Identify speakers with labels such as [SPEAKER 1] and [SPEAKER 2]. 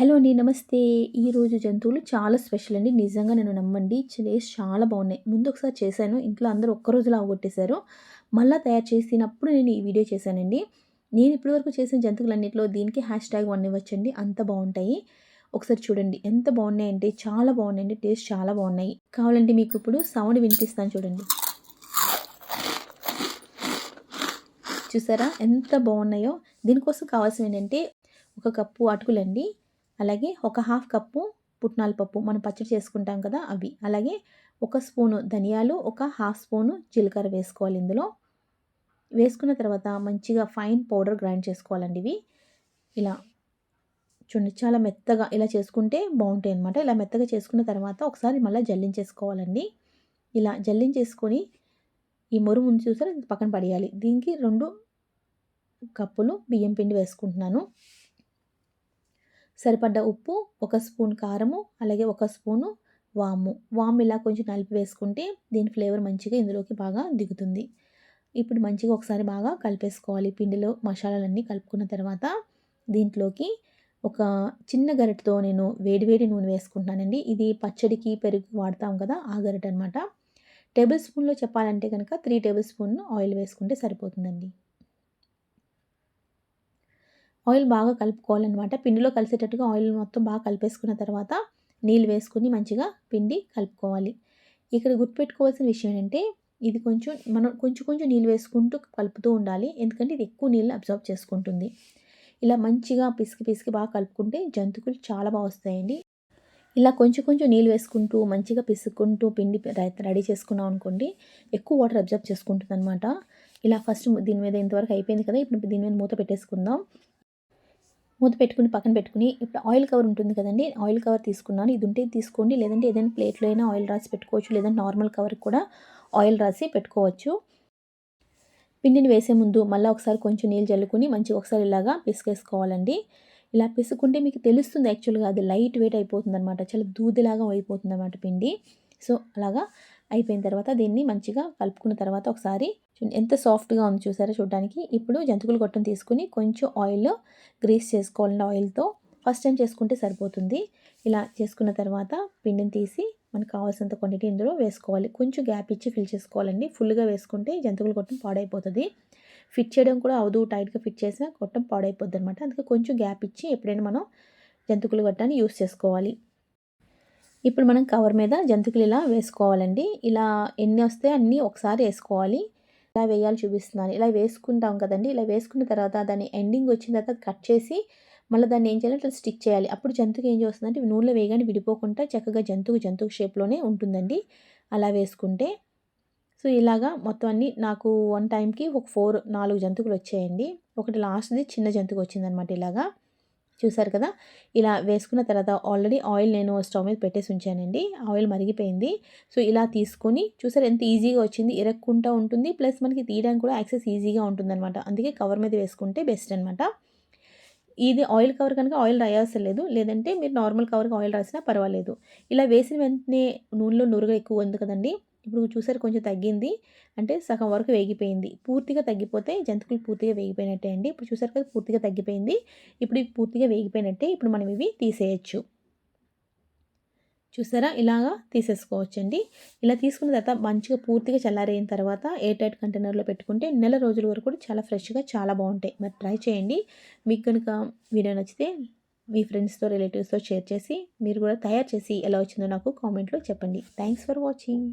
[SPEAKER 1] Hello అండి నమస్తే. ఈరోజు జంతువులు చాలా స్పెషల్ అండి. నిజంగా నేను నమ్మండి. టేస్ట్ చాలా బాగున్నాయి. ముందు ఒకసారి చేశాను. ఇంట్లో అందరూ ఒక్క రోజులో అవగొట్టేశారు మళ్ళీ తయారు చేసినప్పుడు నేను ఈ వీడియో చేశానండి. నేను ఇప్పటివరకు చేసిన జంతువులన్నింటిలో దీనికి హ్యాష్ ట్యాగ్ వన్ ఇవ్వచ్చండి. అంత బాగుంటాయి. ఒకసారి చూడండి. ఎంత బాగున్నాయంటే చాలా బాగున్నాయండి. టేస్ట్ చాలా బాగున్నాయి. కావాలంటే మీకు ఇప్పుడు సౌండ్ వినిపిస్తాను చూడండి. చూసారా? ఎంత బాగున్నాయో. దీనికోసం కావాల్సిన ఏంటంటే ఒక కప్పు అటుకులండి అలాగే ఒక హాఫ్ కప్పు పుట్నాల పప్పు మనం పచ్చడి చేసుకుంటాం కదా అవి. అలాగే ఒక స్పూను ధనియాలు ఒక హాఫ్ స్పూను జీలకర్ర వేసుకోవాలి ఇందులో. వేసుకున్న తర్వాత మంచిగా ఫైన్ పౌడర్ గ్రైండ్ చేసుకోవాలండి ఇవి. ఇలా చూడండి చాలా మెత్తగా ఇలా చేసుకుంటే బాగుంటాయి అనమాట ఇలా మెత్తగా చేసుకున్న తర్వాత ఒకసారి మళ్ళీ జల్లించేసుకోవాలండి. ఇలా జల్లించేసుకొని ఈ మొరు ముందు చూసారా? పక్కన పడేయాలి. దీనికి రెండు కప్పులు బియ్యం పిండి వేసుకుంటున్నాను. సరిపడ్డ ఉప్పు ఒక స్పూన్ కారము అలాగే ఒక స్పూను వాము. వాము ఇలా కొంచెం కలిపి వేసుకుంటే దీని ఫ్లేవర్ మంచిగా ఇందులోకి బాగా దిగుతుంది. ఇప్పుడు మంచిగా ఒకసారి బాగా కలిపేసుకోవాలి. పిండిలో మసాలాలన్నీ కలుపుకున్న తర్వాత దీంట్లోకి ఒక చిన్న గరిటతో నేను వేడివేడి నూనె వేసుకుంటున్నానండి. ఇది పచ్చడికి పెరుగు వాడతాం కదా ఆ గరిట అనమాట టేబుల్ స్పూన్లో చెప్పాలంటే కనుక త్రీ టేబుల్ స్పూన్ ఆయిల్ వేసుకుంటే సరిపోతుందండి. ఆయిల్ బాగా కలుపుకోవాలన్నమాట. పిండిలో కలిసేటట్టుగా ఆయిల్ మొత్తం బాగా కలిపేసుకున్న తర్వాత నీళ్ళు వేసుకుని మంచిగా పిండి కలుపుకోవాలి. ఇక్కడ గుర్తుపెట్టుకోవాల్సిన విషయం ఏంటంటే ఇది కొంచెం మనం కొంచెం కొంచెం నీళ్ళు వేసుకుంటూ కలుపుతూ ఉండాలి. ఎందుకంటే ఇది ఎక్కువ నీళ్ళు అబ్జర్వ్ చేసుకుంటుంది. ఇలా మంచిగా పిసికి పిసికి బాగా కలుపుకుంటే జంతుకులు చాలా బాగా వస్తాయండి. ఇలా కొంచెం కొంచెం నీళ్ళు వేసుకుంటూ మంచిగా పిసుకుంటూ పిండి రెడీ చేసుకున్నాం అనుకోండి ఎక్కువ వాటర్ అబ్జర్వ్ చేసుకుంటుంది అనమాట ఇలా ఫస్ట్ దీని మీద ఇంతవరకు అయిపోయింది కదా ఇప్పుడు దీని మీద మూత పెట్టేసుకుందాం. మూత పెట్టుకుని పక్కన పెట్టుకుని ఇప్పుడు ఆయిల్ కవర్ ఉంటుంది కదండి ఆయిల్ కవర్ తీసుకున్నాను. ఇది ఉంటే తీసుకోండి. లేదంటే ఏదైనా ప్లేట్లో అయినా ఆయిల్ రాసి పెట్టుకోవచ్చు. లేదంటే నార్మల్ కవర్ కూడా ఆయిల్ రాసి పెట్టుకోవచ్చు. పిండిని వేసే ముందు మళ్ళీ ఒకసారి కొంచెం నీళ్ళు చల్లుకుని మంచిగా ఒకసారి ఇలాగా పిసికేసుకోవాలండి. ఇలా పిసుకుంటే మీకు తెలుస్తుంది యాక్చువల్గా అది లైట్ వెయిట్ అయిపోతుంది అనమాట చాలా దూదిలాగా అయిపోతుంది అనమాట పిండి. సో అలాగా అయిపోయిన తర్వాత దీన్ని మంచిగా కలుపుకున్న తర్వాత ఒకసారి ఎంత సాఫ్ట్గా ఉంది చూసారా చూడడానికి. ఇప్పుడు జంతుకుల గొట్టం తీసుకుని కొంచెం ఆయిల్ గ్రీస్ చేసుకోవాలండి ఆయిల్తో. ఫస్ట్ టైం చేసుకుంటే సరిపోతుంది. ఇలా చేసుకున్న తర్వాత పిండిని తీసి మనకు కావాల్సినంత క్వాంటిటీ ఇందులో వేసుకోవాలి. కొంచెం గ్యాప్ ఇచ్చి ఫిల్ చేసుకోవాలండి. ఫుల్గా వేసుకుంటే జంతువుల గొట్టం పాడైపోతుంది. ఫిట్ చేయడం కూడా అవదు టైట్గా ఫిట్ చేసిన గొట్టం పాడైపోద్ది అనమాట అందుకే కొంచెం గ్యాప్ ఇచ్చి ఎప్పుడైనా మనం జంతుకుల గొట్టాన్ని యూస్ చేసుకోవాలి. ఇప్పుడు మనం కవర్ మీద జంతుకులు ఇలా వేసుకోవాలండి. ఇలా ఎన్ని వస్తే అన్నీ ఒకసారి వేసుకోవాలి. ఇలా వేయాలి చూపిస్తున్నాను. ఇలా వేసుకుంటాం కదండి. ఇలా వేసుకున్న తర్వాత దాన్ని ఎండింగ్ వచ్చిన తర్వాత కట్ చేసి మళ్ళీ దాన్ని ఏం చేయాలి అట్లా స్టిక్ చేయాలి. అప్పుడు జంతుకు ఏం చేస్తుందంటే నూనెలో వేయగానే విడిపోకుండా చక్కగా జంతువు జంతువు షేప్లోనే ఉంటుందండి. అలా వేసుకుంటే. సో ఇలాగా మొత్తం అన్ని నాకు వన్ టైంకి ఒక ఫోర్ నాలుగు జంతువులు వచ్చాయండి. ఒకటి లాస్ట్ది చిన్న జంతువు వచ్చిందనమాట ఇలాగా. చూసారు కదా? ఇలా వేసుకున్న తర్వాత ఆల్రెడీ ఆయిల్ నేను స్టవ్ మీద పెట్టేసి ఉంచానండి. ఆయిల్ మరిగిపోయింది. సో ఇలా తీసుకొని చూసారు ఎంత ఈజీగా వచ్చింది? ఇరక్కుంటూ ఉంటుంది. ప్లస్ మనకి తీయడానికి కూడా యాక్సెస్ ఈజీగా ఉంటుందన్నమాట. అందుకే కవర్ మీద వేసుకుంటే బెస్ట్ అనమాట ఇది ఆయిల్ కవర్ కనుక ఆయిల్ రాయాల్సిన లేదు. లేదంటే మీరు నార్మల్ కవర్కి ఆయిల్ రాసినా పర్వాలేదు. ఇలా వేసిన వెంటనే నూనెలో నూరుగా ఎక్కువ ఉంది కదండి. ఇప్పుడు చూసారు కొంచెం తగ్గింది. అంటే సగం వరకు వేగిపోయింది. పూర్తిగా తగ్గిపోతే జంతికలు పూర్తిగా వేగిపోయినట్టే అండి. ఇప్పుడు చూసారు కదా పూర్తిగా తగ్గిపోయింది. ఇప్పుడు పూర్తిగా వేగిపోయినట్టే ఇప్పుడు మనం ఇవి తీసేయచ్చు. చూసారా? ఇలాగా తీసేసుకోవచ్చండి. ఇలా తీసుకున్న తర్వాత మంచిగా పూర్తిగా చల్లారైన తర్వాత ఎయిర్ టైట్ కంటైనర్లో పెట్టుకుంటే నెల రోజుల వరకు కూడా చాలా ఫ్రెష్గా చాలా బాగుంటాయి. మరి ట్రై చేయండి. మీకు కనుక వీడియో నచ్చితే మీ ఫ్రెండ్స్తో రిలేటివ్స్తో షేర్ చేసి మీరు కూడా తయారు చేసి ఎలా వచ్చిందో నాకు కామెంట్లో చెప్పండి. Thanks for watching.